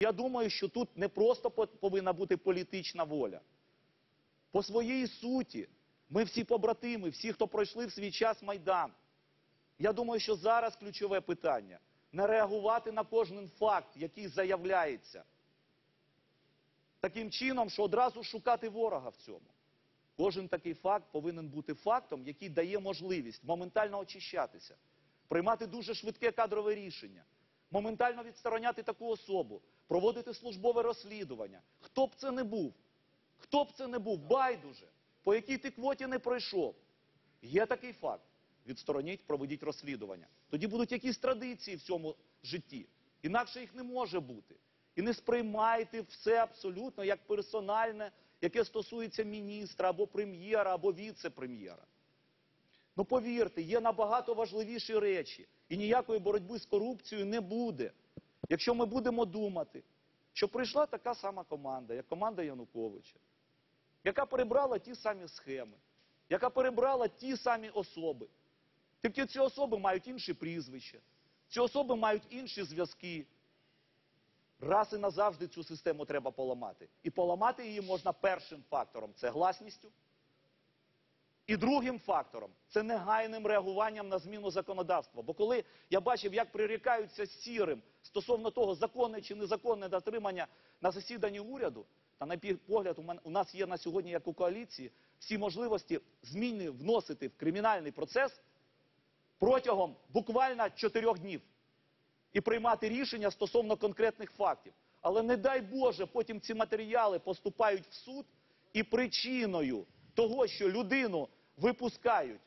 Я думаю, що тут не просто по- повинна бути політична воля. По своїй суті, ми всі побратими, всі, хто пройшли в свій час Майдан. Я думаю, що зараз ключове питання не реагувати на кожен факт, який заявляється. Таким чином, що одразу шукати ворога в цьому. Кожен такий факт повинен бути фактом, який дає можливість моментально очищатися, приймати дуже швидке кадрове рішення, моментально відстороняти таку особу, проводити службове розслідування. Хто б це не був, хто б це не був, байдуже, по якій ти квоті не пройшов. Є такий факт. Відстороніть, проведіть розслідування. Тоді будуть якісь традиції в цьому житті. Інакше їх не може бути. І не сприймайте все абсолютно як персональне, яке стосується міністра або прем'єра, або віце-прем'єра. Ну повірте, є набагато важливіші речі. І ніякої боротьби з корупцією не буде. Якщо ми будемо думати, що прийшла така сама команда, як команда Януковича, яка перебрала ті самі схеми, яка перебрала ті самі особи. Тільки ці особи мають інші прізвища, ці особи мають інші зв'язки. Раз і назавжди цю систему треба поламати. І поламати її можна першим фактором це гласністю. І другим фактором це негайним реагуванням на зміну законодавства. Бо коли я бачив, як прирікаються сірим стосовно того, законне чи незаконне дотримання на засіданні уряду, та на погляд, у нас є на сьогодні, як у коаліції, всі можливості зміни вносити в кримінальний процес протягом буквально чотирьох днів і приймати рішення стосовно конкретних фактів. Але не дай Боже, потім ці матеріали поступають в суд, і причиною того, що людину випускають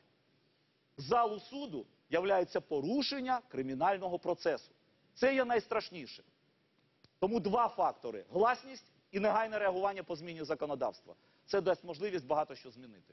з залу суду, являється порушення кримінального процесу. Це є найстрашніше. Тому два фактори: гласність і негайне реагування по зміні законодавства. Це дасть можливість багато що змінити.